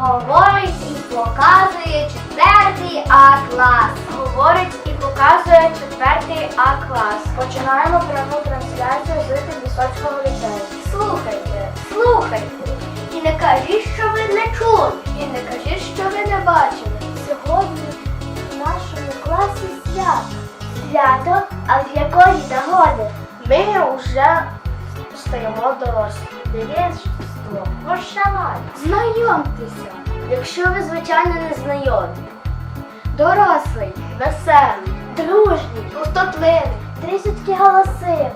Говорить і показує четвертий А клас. Говорить і показує четвертий А клас. Починаємо пряму трансляцію з Висоцького ліцею. Слухайте, слухайте. І не кажіть, що ви не чули. І не кажіть, що ви не бачили. Сьогодні в нашому класі свято. Свято, а з якої нагоди? Ми вже стаємо дорослі. Директорство, пошалай. Знайомтеся, якщо ви, звичайно, не знайомі. Дорослий, Веселий, дружній, пустотливий, трішечки голосивий.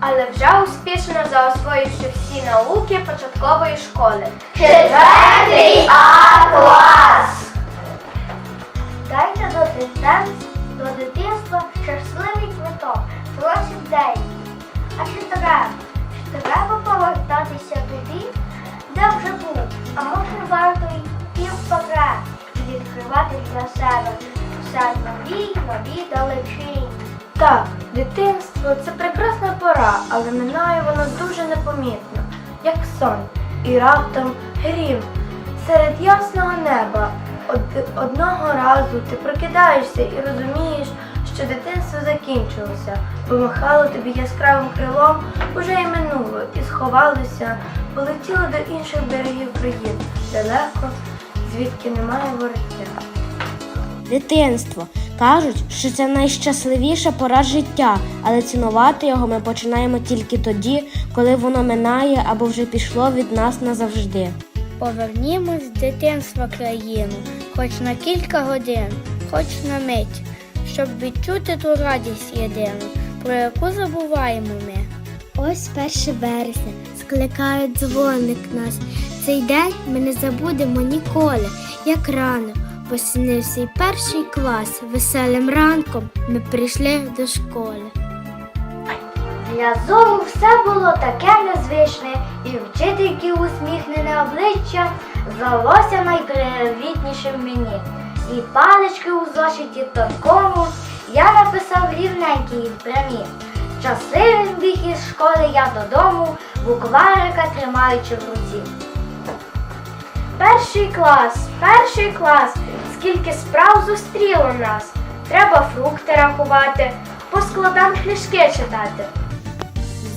але вже успішно заосвоївши всі науки початкової школи. Четвертий А клас. Дайте до дитинства, до дитинства щасливий квиток, просить день. А чи треба? Нові далечині. Так, дитинство це прекрасна пора, але минає воно дуже непомітно, як сон. І раптом грім серед ясного неба. Одного разу ти прокидаєшся і розумієш, що дитинство закінчилося, бо махало тобі яскравим крилом уже й минуло, і сховалося, полетіло до інших берегів країн, далеко, звідки немає вороття. Дитинство. Кажуть, що це найщасливіша пора життя, але цінувати його ми починаємо тільки тоді, коли воно минає або вже пішло від нас назавжди. Повернімось з дитинства країну, хоч на кілька годин, хоч на мить, щоб відчути ту радість єдину, про яку забуваємо ми. Ось 1 вересня скликає дзвоник нас. Цей день ми не забудемо ніколи, як рано поснився й перший клас. Веселим ранком ми прийшли до школи. Для зору все було таке незвичне, і вчительки усміхнене обличчя здалося найпривітнішим мені. І палички у зошиті тонкому я написав рівненькі і прямі. Щасливим біг із школи я додому, букварика тримаючи в руці. Перший клас, перший клас, скільки справ зустріло нас. Треба фрукти рахувати, по складам книжки читати.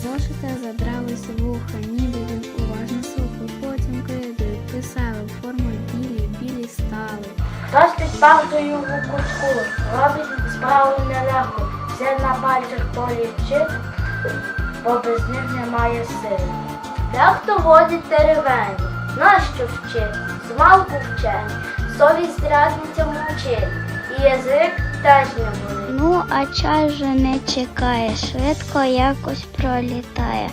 Зошита забралися вуха, ніби він уважно слухав, потім кридою писали, форми білі, білі стали. Хтось під партою у кутку, робить справу нелегко, все на пальцях полічить, бо без них немає сили. Дехто водить теревені, нащо вчить, змалку вчені, совість зрадниця мовчить, і язик теж не болить. Ну, а час же не чекає, швидко якось пролітає.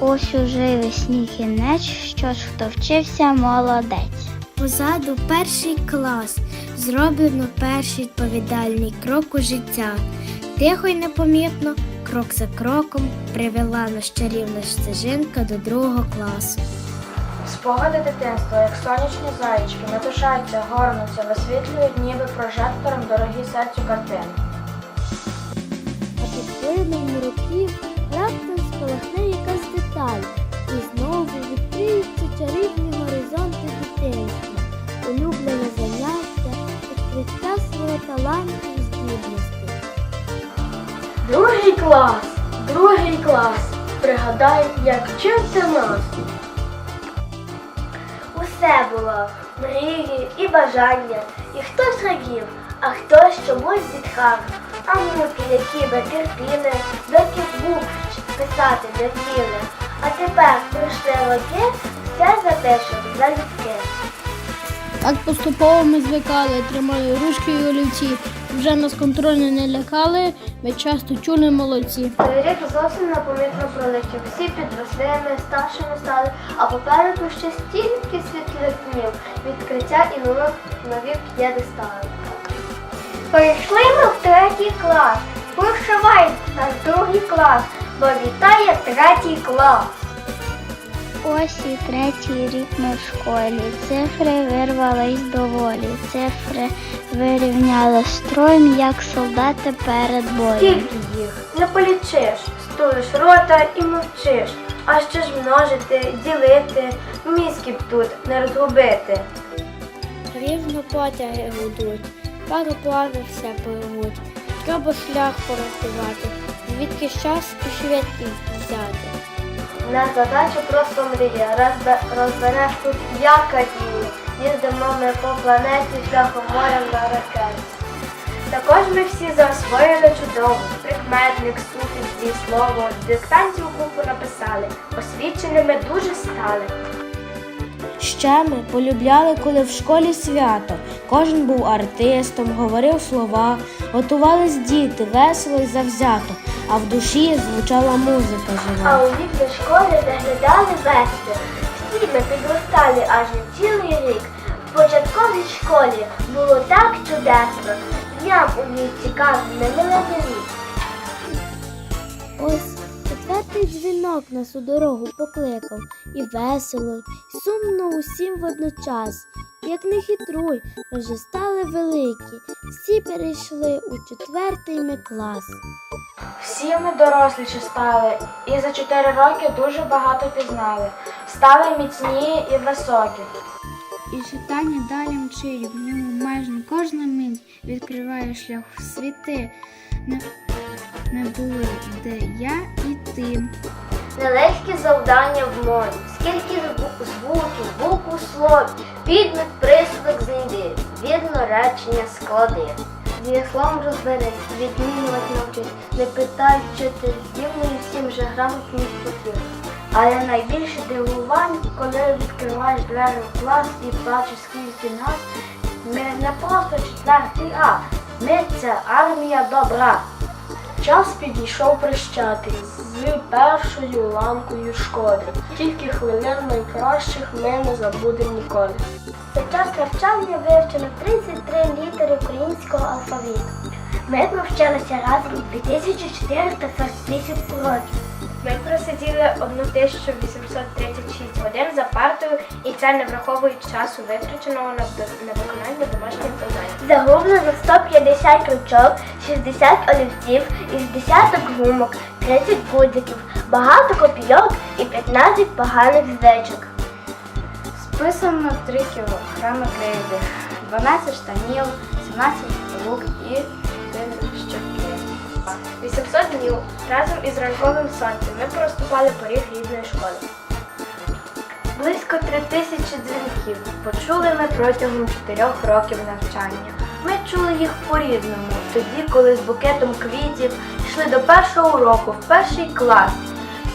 Ось уже весні кінець, що ж хто вчився, молодець. Позаду перший клас, зроблено перший відповідальний крок у життя. Тихо й непомітно, крок за кроком, привела нас чарівна стежинка до другого класу. Спогади дитинства, як сонячні зайчики, метушаться, горнуться, висвітлюють ніби прожектором дорогі серцю картини. А під впливом років раптом спалахне якась деталь, і знову відкриються чарівні горизонти дитинства, улюблене заняття, відкриття свого таланту і здібності. Другий клас, другий клас. Пригадай, як вчив ти нас. Усе було мрії і бажання, і хтось радів, а хтось чомусь зітхав. А муки, які би терпіли, доки букв писати не вміли. А тепер пройшли роки, все запишемо залюбки. Так поступово ми звикали, тримали ручки і олівці. Вже нас контрольно не лякали, ми часто чули молодці. Рік зовсім непомітно пролетів. Всі підросли, ми старшими стали, а попереду ще стільки світлих днів, відкриття і нових нові п'єдестали. Прийшли ми в третій клас. Прощавай наш другий клас, бо вітає третій клас. Ось і третій рік ми в школі. Цифри вирвались доволі. Цифри вирівняли стройм, як солдати перед боєм. Скільки їх? Не полічиш, стулиш рота і мовчиш. А що ж множити, ділити, мізки б тут не розгубити. Рівно потяги гудуть, пароплави все пливуть. Треба шлях порахувати, звідки час і швидкість взяти. На задачу просто мрія. Розбе- розбереш тут як кадії. Їздимо ми по планеті шляхом морем на ракеті. Також ми всі засвоїли чудово. Прикметник, суфікс, дієслово. Диктантів купу написали. Освіченими дуже стали. Ще ми полюбляли, коли в школі свято. Кожен був артистом, говорив слова, готувались діти, весело і завзято, а в душі звучала музика жива. А у вікна школи виглядали весело. Всі ми підростали аж на цілий рік. В початковій школі було так чудесно. Дням у ній цікавим не рік. Ось четвертий дзвінок нас у дорогу покликав, і весело, і сумно усім водночас. Як не хитруй, ми вже стали великі, всі перейшли у четвертий ми клас. Всі ми доросліші стали, і за чотири роки дуже багато пізнали. Стали міцні і високі. І читання далі мчить, в ньому майже кожна мить відкриває шлях в світи. Не, не були де я і ти. Нелегкі завдання в мові, скільки зву- звуків, букв у слові, підмет, присудок знайди, вірно речення склади. Дієслом розберись, відмінювати навчись, не питай вчитель, дівно і всім вже грамотність потрібно. Але найбільше дивувань, коли відкриваєш двері в клас і бачиш скільки нас, ми не просто четвертий А, ми це армія добра. Час підійшов прощати з першою ланкою шкоди. Тільки хвилин найкращих ми не забудемо ніколи. За час навчання вивчено 33 літери українського алфавіту. Ми провчилися разом 2448 років. Ми просиділи 1836 годин за і це не враховуючи часу витраченого на, на виконання домашніх завдань. Загублено 150 ручок, 60 олівців із десяток гумок, 30 гудзиків, багато копійок і 15 поганих звичок. Списано 3 кілограми кривди, 12 штанів, 17 лук і 4 щоки. 800 днів разом із ранковим сонцем ми проступали поріг рідної школи. Близько три тисячі дзвінків почули ми протягом чотирьох років навчання. Ми чули їх по-різному, тоді, коли з букетом квітів йшли до першого уроку в перший клас.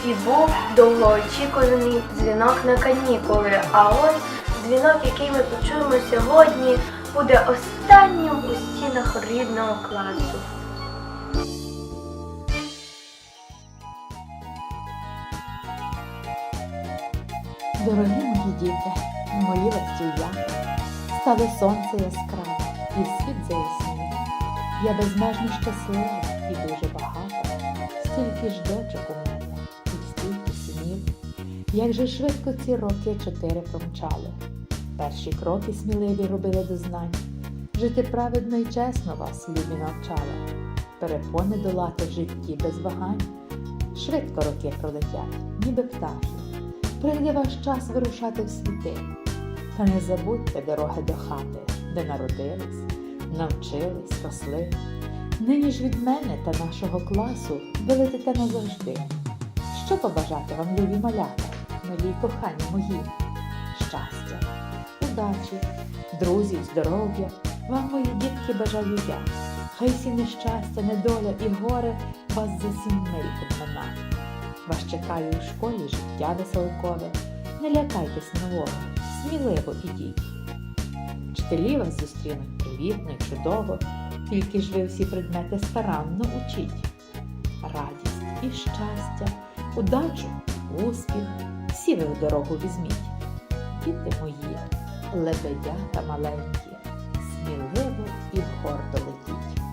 І був довгоочікуваний дзвінок на канікули. А ось дзвінок, який ми почуємо сьогодні, буде останнім у стінах рідного класу. Дорогі мої діти, мої ластів'я, стало сонце яскраве і світ заяснів. Я безмежно щаслива і дуже багата, стільки ж дочок у мене і стільки синів. Як же швидко ці роки чотири промчали. Перші кроки сміливі робили до знань. Жити праведно і чесно вас, любі, навчала, перепони долати в житті без вагань. Швидко роки пролетять, ніби птахи. Прийде ваш час вирушати в світи. Та не забудьте дороги до хати, де народились, навчились, росли. Нині ж від мене та нашого класу ви летите назавжди. Що побажати вам, любі малята, милі кохані мої? Щастя, удачі, друзів, здоров'я, вам, мої дітки, бажаю я. Хай всі нещастя, недоля і горе вас за сім миль обмина. Вас чекає у школі життя веселкове. Не лякайтесь нового, сміливо ідіть. Вчителі вас зустрінуть привітно і чудово, тільки ж ви всі предмети старанно учіть. Радість і щастя, удачу, успіх, всі ви в дорогу візьміть. Діти мої, лебедята маленькі, сміливо і гордо летіть.